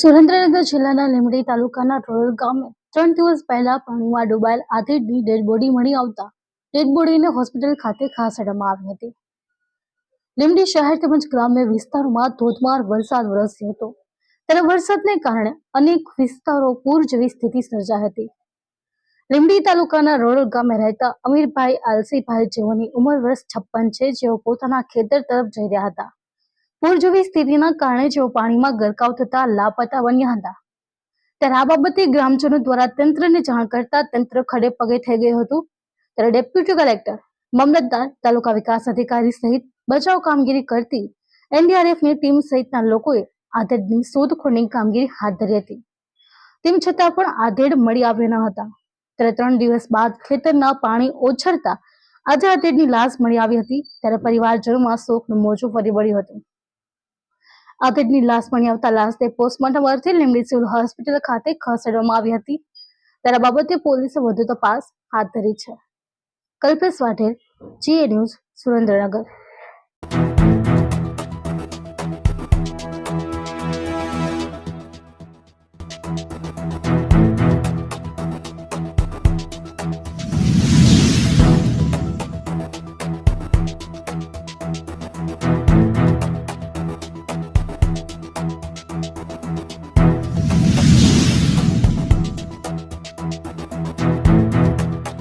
સુરેન્દ્રનગર જિલ્લાના લીમડી તાલુકાના રોયલ ગામે ત્રણ દિવસ પહેલા પાણીમાં ડૂબાયેલ આધેડની ડેડ બોડી મળી આવતા ડેડ બોડીને હોસ્પિટલ ખાતે ખસેડવામાં આવી હતી. લીમડી શહેર તેમજ ગ્રામ્ય વિસ્તારોમાં ધોધમાર વરસાદ વરસ્યો હતો. ત્યારે વરસાદને કારણે અનેક વિસ્તારો પૂર જેવી સ્થિતિ સર્જાઈ હતી. લીમડી તાલુકાના રોડ ગામે રહેતા અમીરભાઈ આલસીભાઈ જેઓની ઉંમર વર્ષ છપ્પન છે, જેઓ પોતાના ખેતર તરફ જઈ રહ્યા હતા. પૂર જેવી સ્થિતિના કારણે જેઓ પાણીમાં ગરકાવ થતા લાપતા બન્યા હતા. ત્યારે આ બાબતે ગ્રામજનો દ્વારા તંત્રને જાણ કરતા તંત્ર ખડે પગે થઈ ગયું હતું. ત્યારે ડેપ્યુટી કલેક્ટર, મામલતદાર, તાલુકા વિકાસ અધિકારી સહિત બચાવ કામગીરી કરતી એનડીઆરએફની ટીમ સહિતના લોકોએ આધેડની શોધખોળની કામગીરી હાથ ધરી હતી. તેમ છતાં પણ આધેડ મળી આવ્યા ન હતા. ત્યારે ત્રણ દિવસ બાદ ખેતરના પાણી ઓછરતા આજે આધેડની લાશ મળી આવી હતી. ત્યારે પરિવારજનોમાં શોકનું મોજું ફરી વળ્યું હતું. આધેડની લાશ મળી આવતા લાશને પોસ્ટમોર્ટમ અર્થે લીમડી સિવિલ હોસ્પિટલ ખાતે ખસેડવામાં આવી હતી. ત્યારે બાબતે પોલીસે વધુ તપાસ હાથ ધરી છે. કલ્પેશ વાઢેર જીએ ન્યૂઝ સુરેન્દ્રનગર.